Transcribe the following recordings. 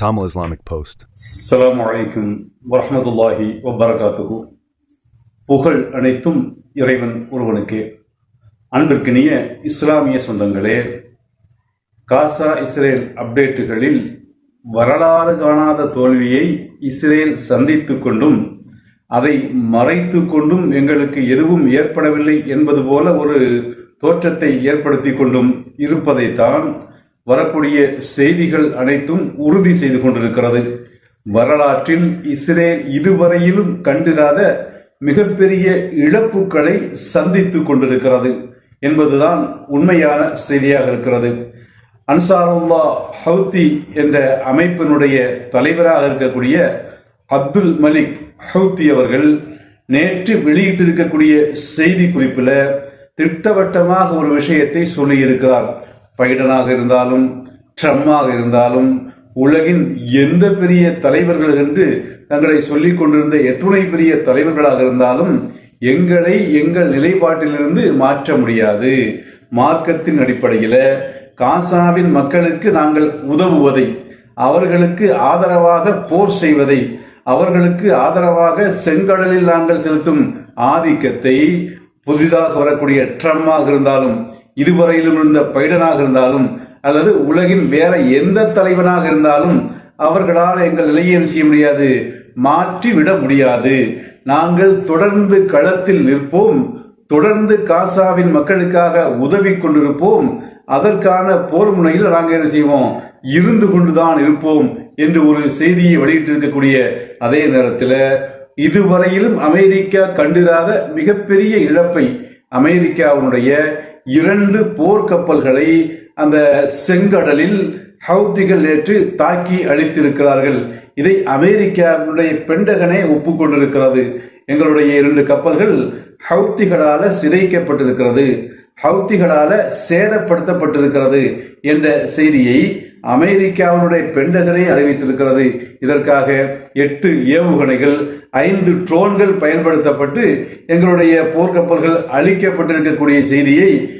Tamil Islamic Post. அஸ்ஸலாமு அலைக்கும் வரஹ்மத்துல்லாஹி வபரகாத்துஹு புகழ் அனைத்தும் இறைவன் ஒருவனுக்கே அன்பிற்கினிய இஸ்லாமிய சொந்தங்களே காசா இஸ்ரேல் அப்டேட்டுகளில் வரலாறு காணாத தோல்வியை இஸ்ரேல் சந்தித்து கொண்டும் அதை மறைத்து கொண்டும் எங்களுக்கு எதுவும் ஏற்படவில்லை என்பது போல ஒரு தோற்றத்தை ஏற்படுத்தி கொண்டும் இருப்பதைத்தான் வரக்கூடிய செய்திகள் அனைத்தும் உறுதி செய்து கொண்டிருக்கிறது. வரலாற்றில் இஸ்ரேல் இதுவரையிலும் கண்டிராத மிகப்பெரிய இழப்புகளை சந்தித்துக் கொண்டிருக்கிறது என்பதுதான் உண்மையான செய்தியாக இருக்கிறது. அன்சாருல்லா ஹவுத்தி என்ற அமைப்பினுடைய தலைவராக இருக்கக்கூடிய அப்துல் மலிக் ஹவுத்தி அவர்கள் நேற்று வெளியிட்டிருக்கக்கூடிய செய்தி குறிப்பில் திட்டவட்டமாக ஒரு விஷயத்தை சொல்லியிருக்கிறார். பைடனாக இருந்தாலும் ட்ரம்மாக இருந்தாலும் உலகின் எந்த பெரிய தலைவர்கள் என்று தங்களை சொல்லிக் கொண்டிருந்த எத்துணை பெரிய தலைவர்களாக இருந்தாலும் எங்களை எங்கள் நிலைப்பாட்டிலிருந்து மாற்ற முடியாது. மார்க்கத்தின் அடிப்படையில் காசாவின் மக்களுக்கு நாங்கள் உதவுவதை அவர்களுக்கு ஆதரவாக போர் செய்வதை அவர்களுக்கு ஆதரவாக செங்கடலில் நாங்கள் செலுத்தும் ஆதிக்கத்தை புதிதாக வரக்கூடிய ட்ரம்மாக இருந்தாலும் இதுவரையிலும் இருந்த பைடனாக இருந்தாலும் அல்லது உலகின் வேற எந்த தலைவனாக இருந்தாலும் அவர்களால் எங்கள் நிலையை என்ன செய்ய முடியாது? மாற்றிவிட முடியாது. நாங்கள் தொடர்ந்து களத்தில் நிற்போம். தொடர்ந்து காசாவின் மக்களுக்காக உதவி கொண்டிருப்போம். அதற்கான போர் முனையில் நாங்கள் என்ன செய்வோம்? இருந்து கொண்டுதான் இருப்போம் என்று ஒரு செய்தியை வெளியிட்டிருக்கக்கூடிய அதே நேரத்தில் இதுவரையிலும் அமெரிக்கா கண்டிராத மிகப்பெரிய இழப்பை அமெரிக்காவுடைய இரண்டு போர்க்கப்பல்களை அந்த செங்கடலில் ஹவுதிகள் நேற்று தாக்கி அழித்திருக்கிறார்கள். இதை அமெரிக்காவுடைய பெண்டகனே ஒப்புக்கொண்டிருக்கிறது எங்களுடைய இரண்டு கப்பல்கள் ஹவுத்திகளால சிதைக்கப்பட்டிருக்கிறது. ஹவுத்திகளால சேதப்படுத்தப்பட்டிருக்கிறது என்ற செய்தியை அமெரிக்காவினுடைய பெண்டகனை அறிவித்திருக்கிறது. இதற்காக எட்டு ஏவுகணைகள் ஐந்து ட்ரோன்கள் பயன்படுத்தப்பட்டு எங்களுடைய போர்க்கப்பல்கள் அழிக்கப்பட்டிருக்கக்கூடிய செய்தியை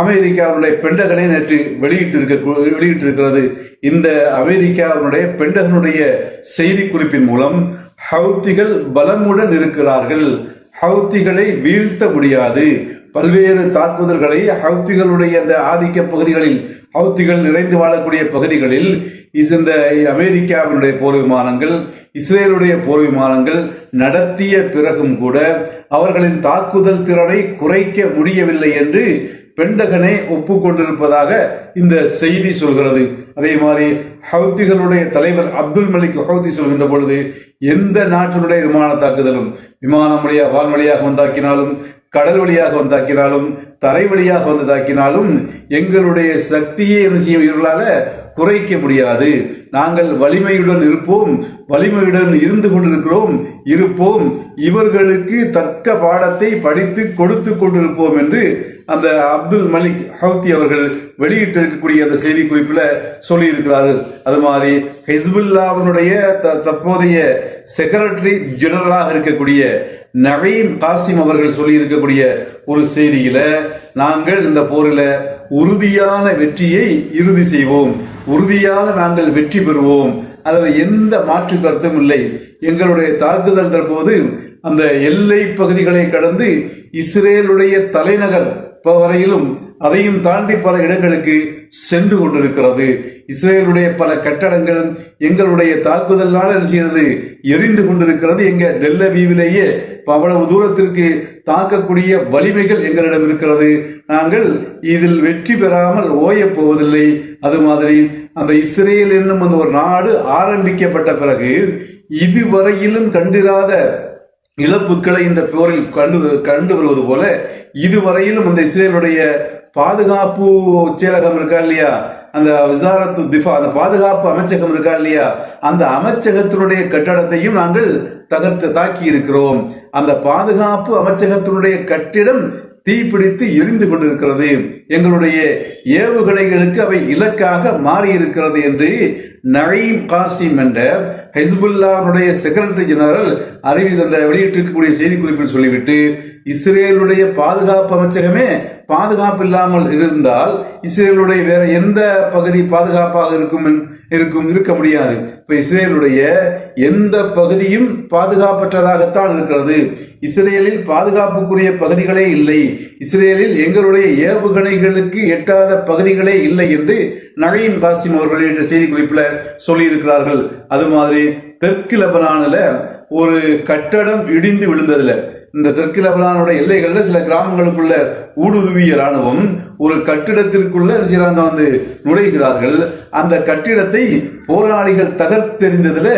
அமெரிக்காவுடைய பெண்டகனை நேற்று வெளியிட்டிருக்க வெளியிட்டிருக்கிறது. இந்த அமெரிக்காவினுடைய பெண்டகனுடைய செய்தி குறிப்பின் மூலம் ஹவுத்திகள் பலமுடன் இருக்கிறார்கள். ஹவுத்திகளை வீழ்த்த முடியாது. பல்வேறு தாக்குதல்களை ஹவுத்திகளுடைய அந்த ஆதிக்க பகுதிகளில் ஹவுத்திகள் நிறைந்து வாழக்கூடிய பகுதிகளில் இந்த அமெரிக்காவினுடைய போர் விமானங்கள் இஸ்ரேலுடைய போர் விமானங்கள் நடத்திய பிறகும் கூட அவர்களின் தாக்குதல் திறனை குறைக்க முடியவில்லை என்று பெண்டகனே ஒப்புக்கொண்டிருப்பதாக இந்த செய்தி சொல்கிறது. அதே மாதிரி ஹவுத்திகளுடைய தலைவர் அப்துல் மலிக் ஹவுத்தி சொல்கின்ற பொழுது எந்த நாட்டினுடைய விமான தாக்குதலும் விமானம் வழியாக வான் வழியாக வந்தாக்கினாலும் கடல் வழியாக வந்தாக்கினாலும் தரை வழியாக வந்து தாக்கினாலும் எங்களுடைய சக்தியை என்ன செய்ய இவர்களால குறைக்க முடியாது. நாங்கள் வலிமையுடன் இருப்போம். வலிமையுடன் இருந்து கொண்டிருக்கிறோம். இருப்போம். இவர்களுக்கு தக்க பாடத்தை படித்து கொடுத்து கொண்டிருப்போம் என்று அந்த அப்துல் மலிக் ஹவுத்தி அவர்கள் வெளியிட்டிருக்கக்கூடிய அந்த செய்தி குறிப்பில் சொல்லியிருக்கிறார்கள் அது மாதிரி ஹிஸ்புல்லாவினுடைய தற்போதைய செக்ரட்டரி ஜெனரலாக இருக்கக்கூடிய நவீம் காசிம் அவர்கள் சொல்லியிருக்கக்கூடிய ஒரு செய்தியில நாங்கள் இந்த போரில் உறுதியான வெற்றியை இறுதி செய்வோம். உறுதியாக நாங்கள் வெற்றி பெறுவோம். அதில் எந்த மாற்று கருத்தும் இல்லை. எங்களுடைய தாக்குதல்கள் போது அந்த எல்லை பகுதிகளை கடந்து இஸ்ரேலுடைய தலைநகர் வரையிலும் அதையும் தாண்டி பல இடங்களுக்கு சென்று கொண்டிருக்கிறது. இஸ்ரேலுடைய பல கட்டடங்களும் எங்களுடைய தாக்குதலால் என்ன செய்யறது எரிந்து கொண்டிருக்கிறது. எங்க டெல்லவீவிலேயே அவ்வளவு தூரத்திற்கு தாக்கக்கூடிய வலிமைகள் எங்களிடம் இருக்கிறது. நாங்கள் இதில் வெற்றி பெறாமல் ஓயப் போவதில்லை. அது மாதிரி அந்த இஸ்ரேல் என்னும் அந்த ஒரு நாடு ஆரம்பிக்கப்பட்ட பிறகு இதுவரையிலும் கண்டிராத இழப்புகளை இந்த போரில் கண்டு கண்டு வருவது போல இதுவரையிலும் அந்த இஸ்ரேலுடைய பாதுகாப்பு செயலகம் இருக்கா இல்லையா? அந்த விசாரத்து திஃபா அந்த பாதுகாப்பு அமைச்சகம் இருக்கா இல்லையா? அந்த அமைச்சகத்தினுடைய கட்டடத்தையும் நாங்கள் தகர்த்து தாக்கி இருக்கிறோம். அந்த பாதுகாப்பு அமைச்சகத்தினுடைய கட்டிடம் தீப்பிடித்து எரிந்து கொண்டிருக்கிறது. எங்களுடைய ஏவுகணைகளுக்கு அவை இலக்காக மாறி இருக்கிறது என்று நழீம் காசிம் என்ற ஹெஸ்புல்லாவுடைய செக்ரட்டரி ஜெனரல் அறிவி அந்த வெளியிட்டிருக்கக்கூடிய செய்திக்குறிப்பில் சொல்லிவிட்டு இஸ்ரேலுடைய பாதுகாப்பு அமைச்சகமே பாதுகாப்பு இல்லாமல் இருந்தால் இஸ்ரேலுடைய வேற எந்த பகுதி பாதுகாப்பாக இருக்கும் இருக்கும் இருக்க முடியாது. இப்ப இஸ்ரேலுடைய எந்த பகுதியும் பாதுகாப்பற்றதாகத்தான் இருக்கிறது. இஸ்ரேலில் பாதுகாப்புக்குரிய பகுதிகளே இல்லை. இஸ்ரேலில் எங்களுடைய ஏவுகணைகளுக்கு எட்டாத பகுதிகளே இல்லை என்று நகையின் காசிம் அவர்கள் என்ற செய்தி குறிப்பில் சொல்லியிருக்கிறார்கள். அது மாதிரி தெற்கு லெபனானில் ஒரு கட்டடம் இடிந்து விழுந்ததுல. இந்த தெற்கு லெபனானோட எல்லைகளில் சில கிராமங்களுக்குள்ள ஊடுருவிய ராணுவம் ஒரு கட்டிடத்திற்குள்ள செய்கிறாங்க வந்து நுழைகிறார்கள். அந்த கட்டிடத்தை போராளிகள் தகர்த்தெறிந்ததுல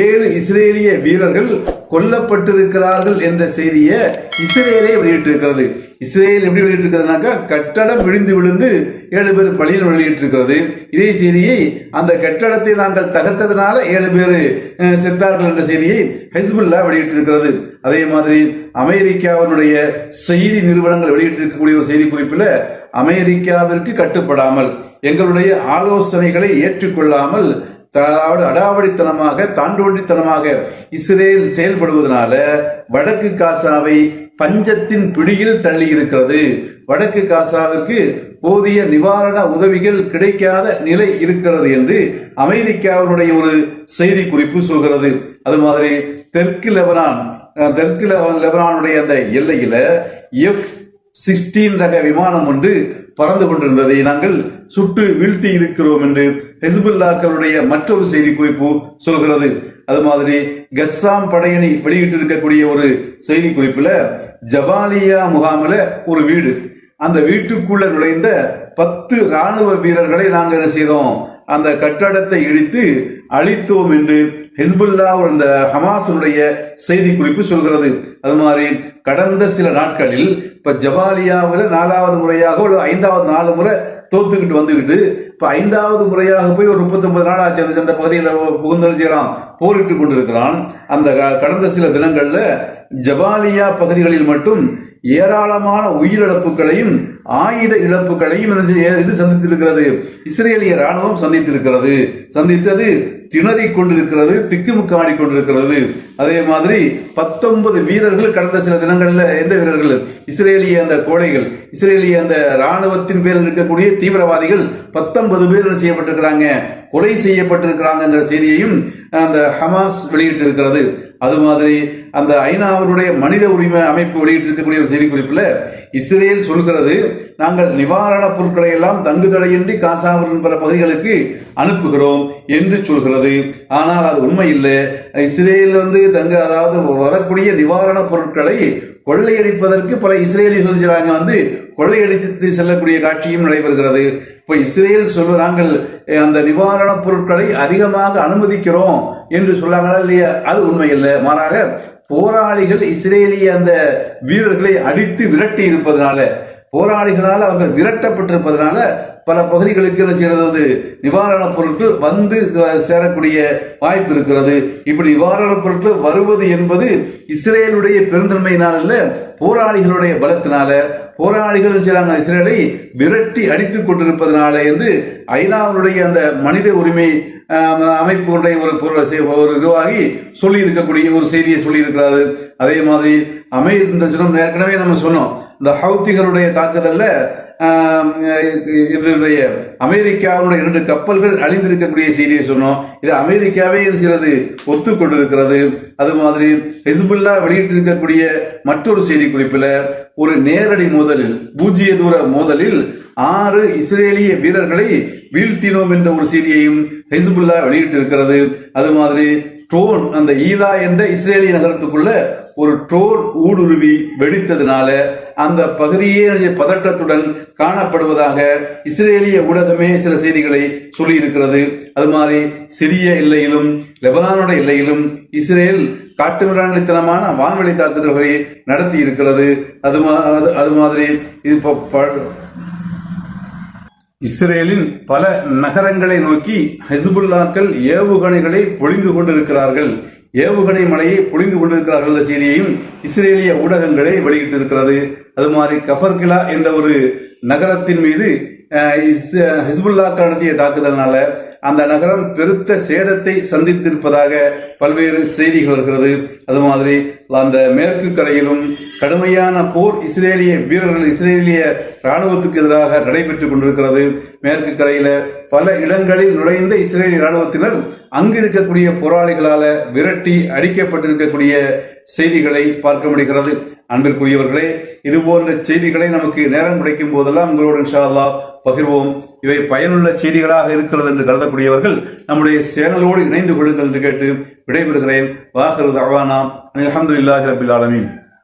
ஏழு இஸ்ரேலிய வீரர்கள் கொல்லப்பட்டிருக்கிறார்கள் என்ற செய்தியை இஸ்ரேலே வெளியிட்டிருக்கிறது. இஸ்ரேல் எப்படி வெளியிட்டிருக்கிறதுனாக்கா கட்டடம் விழுந்து விழுந்து ஏழு பேர் பழியில் வெளியிட்டிருக்கிறது. இதே செய்தியை அந்த கட்டடத்தை நாங்கள் தகர்த்ததுனால ஏழு பேர் செத்தார்கள் என்ற செய்தியை ஹெஸ்புல்லா வெளியிட்டிருக்கிறது. அதே மாதிரி அமெரிக்காவினுடைய செய்தி நிறுவனங்கள் வெளியிட்டிருக்கக்கூடிய ஒரு செய்தி குறிப்பில் அமெரிக்காவிற்கு கட்டுப்படாமல் எங்களுடைய ஆலோசனைகளை ஏற்றுக்கொள்ளாமல் அதாவது அடாவடித்தனமாக தாண்டோண்டித்தனமாக இஸ்ரேல் செயல்படுவதனால வடக்கு காசாவை பஞ்சத்தின் பிடியில் தள்ளி இருக்கிறது வடக்கு காசாவிற்கு போதிய நிவாரண உதவிகள் கிடைக்காத நிலை இருக்கிறது என்று அமெரிக்காவினுடைய ஒரு செய்தி குறிப்பு சொல்கிறது. அது மாதிரி தெற்கு லெபனான் தெற்கு லெபனானுடைய அந்த எல்லையில எஃப் சிக்ஸ்டீன் ரக விமானம் ஒன்று பறந்து கொண்டிருந்ததை நாங்கள் சுட்டு வீழ்த்தி இருக்கிறோம் என்று ஹெசுபுல்லாக்களுடைய மற்றொரு செய்தி குறிப்பு சொல்கிறது. அது மாதிரி கஸ்ஸாம் படையணி வெளியிட்டிருக்கக்கூடிய ஒரு செய்தி குறிப்புல ஜபாலியா முகாமில் ஒரு வீடு. அந்த வீட்டுக்குள்ள நுழைந்த பத்து ராணுவ வீரர்களை நாங்கள் என்ன செய்தோம்? அந்த கட்டடத்தை இடித்து அழித்தோம் என்று ஹிஸ்புல்லா அந்த ஹமாஸுடைய செய்தி குறிப்பு சொல்கிறது. அது மாதிரி கடந்த சில நாட்களில் இப்ப ஜபாலியாவில் நாலாவது முறையாக ஒரு ஐந்தாவது நாலு முறை தோத்துக்கிட்டு வந்துக்கிட்டு இப்ப ஐந்தாவது முறையாக போய் ஒரு முப்பத்தொன்பது நாள் ஆச்சு அந்த- பகுதியில் புகுந்தல் போரிட்டு கொண்டிருக்கிறான். அந்த க- கடந்த சில தினங்கள்ல ஜபாலியா பகுதிகளில் மட்டும் ஏராளமான உயிரிழப்புகளையும் ஆயுத இழப்புகளையும் இது சந்தித்திருக்கிறது. இஸ்ரேலிய ராணுவம் சந்தித்திருக்கிறது. சந்தித்தது திணறிக் கொண்டிருக்கிறது திக்குமுக்காடி கொண்டிருக்கிறது. அதே மாதிரி பத்தொன்பது வீரர்கள் கடந்த சில தினங்கள்ல எந்த வீரர்கள்? இஸ்ரேலிய அந்த கோழைகள். இஸ்ரேலிய அந்த ராணுவத்தின் பேரில் இருக்கக்கூடிய தீவிரவாதிகள் பத்தொன்பது பேர் செய்யப்பட்டிருக்கிறாங்க? கொலை செய்யப்பட்டிருக்கிறாங்கிற செய்தியையும் அந்த ஹமாஸ் வெளியிட்டிருக்கிறது. அது மாதிரி அந்த ஐநாவினுடைய மனித உரிமை அமைப்பு வெளியிட்டிருக்கக்கூடிய ஒரு செய்தி குறிப்பில் இஸ்ரேல் சொல்கிறது நாங்கள் நிவாரணப் பொருட்களை எல்லாம் தங்குதடையின்றி காசாவின் பல பகுதிகளுக்கு அனுப்புகிறோம் என்று சொல்கிறது. ஆனால் அது உண்மை இல்லை. இஸ்ரேல் வந்து தங்க அதாவது வரக்கூடிய நிவாரணப் பொருட்களை கொள்ளையடிப்பதற்கு பல இஸ்ரேலியர்கள் சொல்கிறாங்க வந்து கொள்ளையடித்து செல்லக்கூடிய காட்சியும் நடைபெறுகிறது. இப்போ இஸ்ரேல் சொல்ல நாங்கள் அந்த நிவாரணப் பொருட்களை அதிகமாக அனுமதிக்கிறோம் என்று சொல்லாங்களா இல்லையா? அது உண்மை இல்லை மாறாக போராளிகள் இஸ்ரேலிய அந்த வீரர்களை அடித்து விரட்டி இருப்பதனால போராளிகளால் அவர்கள் விரட்டப்பட்டிருப்பதனால பல பகுதிகளுக்கு என்ன செய்யறது வந்து நிவாரணப் பொருட்கள் வந்து சே- சேரக்கூடிய வாய்ப்பு இருக்கிறது. இப்படி நிவாரணப் பொருட்கள் வருவது என்பது இஸ்ரேலுடைய பெருந்தன்மையினால் இல்லை போராளிகளுடைய பலத்தினால போராளிகள் செய்கிறாங்க. இஸ்ரேலை விரட்டி அடித்துக் கொண்டிருப்பதனால என்று ஐநாவுடைய அந்த மனித உரிமை அமைப்புடைய ஒரு ஒரு இதுவாகி சொல்லி இருக்கக்கூடிய ஒரு செய்தியை சொல்லி இருக்கிறாரு அதே மாதிரி அமை இந்த சினம் ஏற்கனவே நம்ம சொன்னோம். இந்த ஹவுத்திகளுடைய தாக்குதல்ல இதனுடைய அமெரிக்காவுடைய இரண்டு கப்பல்கள் அழிந்திருக்கக்கூடிய செய்தியை சொன்னோம். இது அமெரிக்காவே சிலது ஒத்துக்கொண்டிருக்கிறது. அது மாதிரி ஹிஸ்புல்லா வெளியிட்டிருக்கக்கூடிய மற்றொரு செய்தி குறிப்பில் ஒரு நேரடி மோதலில் பூஜ்ஜிய தூர மோதலில் ஆறு இஸ்ரேலிய வீரர்களை வீழ்த்தினோம் என்ற ஒரு செய்தியையும் ஹிஸ்புல்லா வெளியிட்டிருக்கிறது. அது மாதிரி ட்ரோன் அந்த ஈலா என்ற இஸ்ரேலிய நகரத்துக்குள்ள ஒரு ட்ரோன் ஊடுருவி வெடித்ததுனால அந்த பகுதியே பதட்டத்துடன் காணப்படுவதாக இஸ்ரேலிய ஊடகமே சில செய்திகளை சொல்லியிருக்கிறது. அது மாதிரி சிரிய எல்லையிலும் லெபனானோட எல்லையிலும் இஸ்ரேல் காட்டுமிராண்டித்தனமான வான்வெளி தாக்குதல்களை நடத்தி இருக்கிறது அது அது- மாதிரி இது இப்போ ப- இஸ்ரேலின் பல நகரங்களை நோக்கி ஹிசுபுல்லாக்கள் ஏவுகணைகளை பொழிந்து கொண்டிருக்கிறார்கள். ஏவுகணை மலையை பொழிந்து கொண்டிருக்கிறார்கள் என்ற செய்தியையும் இஸ்ரேலிய ஊடகங்களை வெளியிட்டிருக்கிறது. அது மாதிரி கஃபர்கிலா என்ற ஒரு நகரத்தின் மீது இஸ்- ஹிஸ்புல்லாக்கள் நடத்திய தாக்குதல்னால அந்த நகரம் பெருத்த சேதத்தை சந்தித்திருப்பதாக பல்வேறு செய்திகள் வருகிறது அது மாதிரி அந்த மேற்கு கரையிலும் கடுமையான போர் இஸ்ரேலிய வீரர்கள் இஸ்ரேலிய ராணுவத்துக்கு எதிராக நடைபெற்றுக் கொண்டிருக்கிறது. மேற்கு கரையில பல இடங்களில் நுழைந்த இஸ்ரேலிய ராணுவத்தினர் அங்கு இருக்கக்கூடிய போராளிகளால விரட்டி அடிக்கப்பட்டிருக்கக்கூடிய செய்திகளை பார்க்க முடிகிறது. அன்பிற்குரியவர்களே இது போன்ற செய்திகளை நமக்கு நேரம் கிடைக்கும் போதெல்லாம் உங்களோடு இன்ஷா அல்லா பகிர்வோம். இவை பயனுள்ள செய்திகளாக இருக்கிறது என்று கருதக்கூடியவர்கள் நம்முடைய சேனலோடு இணைந்து கொள்ளுங்கள் என்று கேட்டு விடைபெறுகிறேன். வாஹரு அவானா அலமதுல்லாஹி ரபில் ஆலமின்.